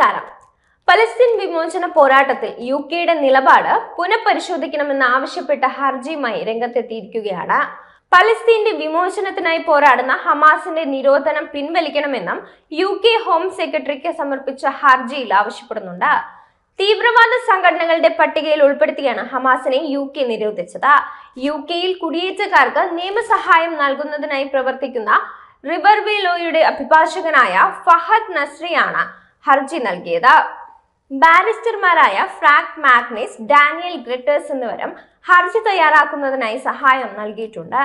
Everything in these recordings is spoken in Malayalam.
നമസ്കാരം. പലസ്തീൻ വിമോചന പോരാട്ടത്തിൽ യു കെയുടെ നിലപാട് പുനഃപരിശോധിക്കണമെന്ന് ആവശ്യപ്പെട്ട ഹർജിയുമായി രംഗത്തെത്തിയിരിക്കുകയാണ്. പലസ്തീന്റെ വിമോചനത്തിനായി പോരാടുന്ന ഹമാസിന്റെ നിരോധനം പിൻവലിക്കണമെന്നും യു കെ ഹോം സെക്രട്ടറിക്ക് സമർപ്പിച്ച ഹർജിയിൽ ആവശ്യപ്പെടുന്നുണ്ട്. തീവ്രവാദ സംഘടനകളുടെ പട്ടികയിൽ ഉൾപ്പെടുത്തിയാണ് ഹമാസിനെ യു കെ നിരോധിച്ചത്. യു കെയിൽ കുടിയേറ്റക്കാർക്ക് നിയമസഹായം നൽകുന്നതിനായി പ്രവർത്തിക്കുന്ന റിവർവേ ലോയുടെ അഭിഭാഷകനായ ഫഹദ് നസ്രിയാണ് ഹർജി നൽകിയത്. ബാരിസ്റ്റർമാരായ ഫ്രാങ്ക് മാഗ്നസ് ഡാനിയൽ ഗ്രിറ്റേഴ്സ് എന്നിവരും ഹർജി തയ്യാറാക്കുന്നതിനായി സഹായം നൽകിയിട്ടുണ്ട്.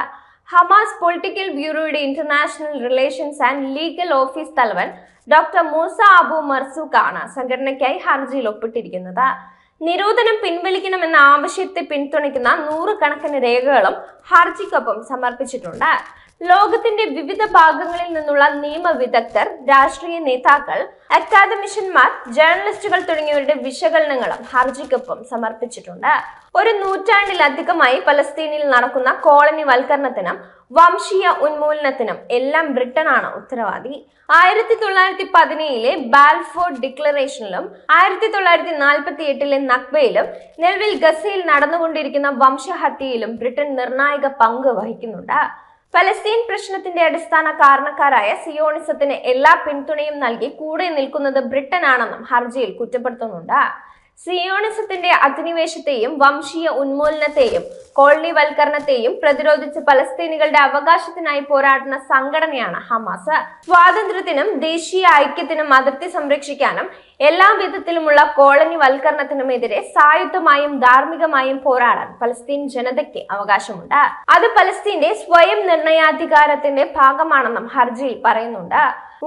Hamas political ബ്യൂറോയുടെ international relations and legal office തലവൻ ഡോക്ടർ മൂസ അബു മർസൂഖാണ് സംഘടനയ്ക്കായി ഹർജിയിൽ ഒപ്പിട്ടിരിക്കുന്നത്. നിരോധനം പിൻവലിക്കണമെന്ന ആവശ്യത്തെ പിന്തുണയ്ക്കുന്ന നൂറുകണക്കിന് രേഖകളും ഹർജിക്കൊപ്പം സമർപ്പിച്ചിട്ടുണ്ട്. ലോകത്തിന്റെ വിവിധ ഭാഗങ്ങളിൽ നിന്നുള്ള നിയമ വിദഗ്ധർ രാഷ്ട്രീയ നേതാക്കൾ അക്കാദമിഷ്യന്മാർ ജേർണലിസ്റ്റുകൾ തുടങ്ങിയവരുടെ വിശകലനങ്ങളും ഹർജിക്കൊപ്പം സമർപ്പിച്ചിട്ടുണ്ട്. ഒരു നൂറ്റാണ്ടിലധികമായി പലസ്തീനിൽ നടക്കുന്ന കോളനി വൽക്കരണത്തിനും വംശീയ ഉന്മൂലനത്തിനും എല്ലാം ബ്രിട്ടനാണ് ഉത്തരവാദി. ആയിരത്തി തൊള്ളായിരത്തി പതിനേഴിലെ ബാൽഫോർഡ് ഡിക്ലറേഷനിലും ആയിരത്തി തൊള്ളായിരത്തി നാൽപ്പത്തി എട്ടിലെ നക്ബയിലും നിലവിൽ ഗസയിൽ നടന്നുകൊണ്ടിരിക്കുന്ന വംശഹത്യയിലും ബ്രിട്ടൻ നിർണായക പങ്ക് വഹിക്കുന്നുണ്ട്. ഫലസ്തീൻ പ്രശ്നത്തിന്റെ അടിസ്ഥാന കാരണക്കാരായ സിയോണിസത്തിന് എല്ലാ പിന്തുണയും നൽകി കൂടെ നിൽക്കുന്നത് ബ്രിട്ടനാണെന്നും ഹർജിയിൽ കുറ്റപ്പെടുത്തുന്നുണ്ട്. സിയോണിസത്തിന്റെ അധിനിവേശത്തെയും വംശീയ ഉന്മൂലനത്തെയും കോളനിവൽക്കരണത്തെയും പ്രതിരോധിച്ച് പലസ്തീനികളുടെ അവകാശത്തിനായി പോരാടുന്ന സംഘടനയാണ് ഹമാസ്. സ്വാതന്ത്ര്യത്തിനും ദേശീയ ഐക്യത്തിനും അതിർത്തി സംരക്ഷിക്കാനും എല്ലാ വിധത്തിലുമുള്ള കോളനിവൽക്കരണത്തിനുമെതിരെ സായുധമായും ധാർമ്മികമായും പോരാടാൻ പലസ്തീൻ ജനതയ്ക്ക് അവകാശമുണ്ട്. അത് പലസ്തീന്റെ സ്വയം നിർണയാധികാരത്തിന്റെ ഭാഗമാണെന്നും ഹർജിയിൽ പറയുന്നുണ്ട്.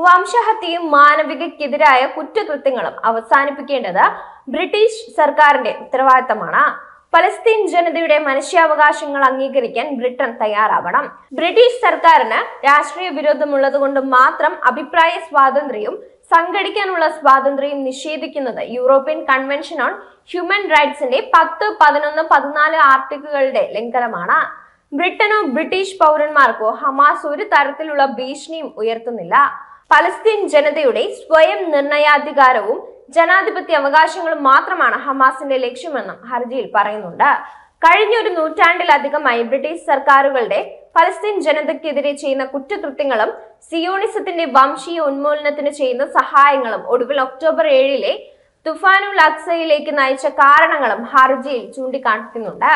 വംശഹത്യയും മാനവികക്കെതിരായ കുറ്റകൃത്യങ്ങളും അവസാനിപ്പിക്കേണ്ടത് ബ്രിട്ടീഷ് സർക്കാരിന്റെ ഉത്തരവാദിത്തമാണ് പലസ്തീൻ ജനതയുടെ മനുഷ്യാവകാശങ്ങൾ അംഗീകരിക്കാൻ ബ്രിട്ടൻ തയ്യാറാവണം. ബ്രിട്ടീഷ് സർക്കാരിന് രാഷ്ട്രീയ വിരോധമുള്ളത് കൊണ്ട് മാത്രം അഭിപ്രായ സ്വാതന്ത്ര്യവും സംഘടിക്കാനുള്ള സ്വാതന്ത്ര്യം നിഷേധിക്കുന്നത് യൂറോപ്യൻ കൺവെൻഷൻ ഓൺ ഹ്യൂമൻ റൈറ്റ്സിന്റെ പത്ത് പതിനൊന്ന് പതിനാല് ആർട്ടിക്കിളുകളുടെ ലംഘനമാണ്. ബ്രിട്ടനോ ബ്രിട്ടീഷ് പൗരന്മാർക്കോ ഹമാസ് ഒരു തരത്തിലുള്ള ഭീഷണിയും ഉയർത്തുന്നില്ല. പലസ്തീൻ ജനതയുടെ സ്വയം നിർണയാധികാരവും ജനാധിപത്യ അവകാശങ്ങളും മാത്രമാണ് ഹമാസിന്റെ ലക്ഷ്യമെന്നും ഹർജിയിൽ പറയുന്നുണ്ട്. കഴിഞ്ഞ ഒരു നൂറ്റാണ്ടിലധികമായി ബ്രിട്ടീഷ് സർക്കാരുകളുടെ പലസ്തീൻ ജനതയ്ക്കെതിരെ ചെയ്യുന്ന കുറ്റകൃത്യങ്ങളും സിയോണിസത്തിന്റെ വംശീയ ഉന്മൂലനത്തിന് ചെയ്യുന്ന സഹായങ്ങളും ഒടുവിൽ ഒക്ടോബർ ഏഴിലെ തുഫാനുൽ അക്സയിലേക്ക് നയിച്ച കാരണങ്ങളും ഹർജിയിൽ ചൂണ്ടിക്കാണിക്കുന്നുണ്ട്.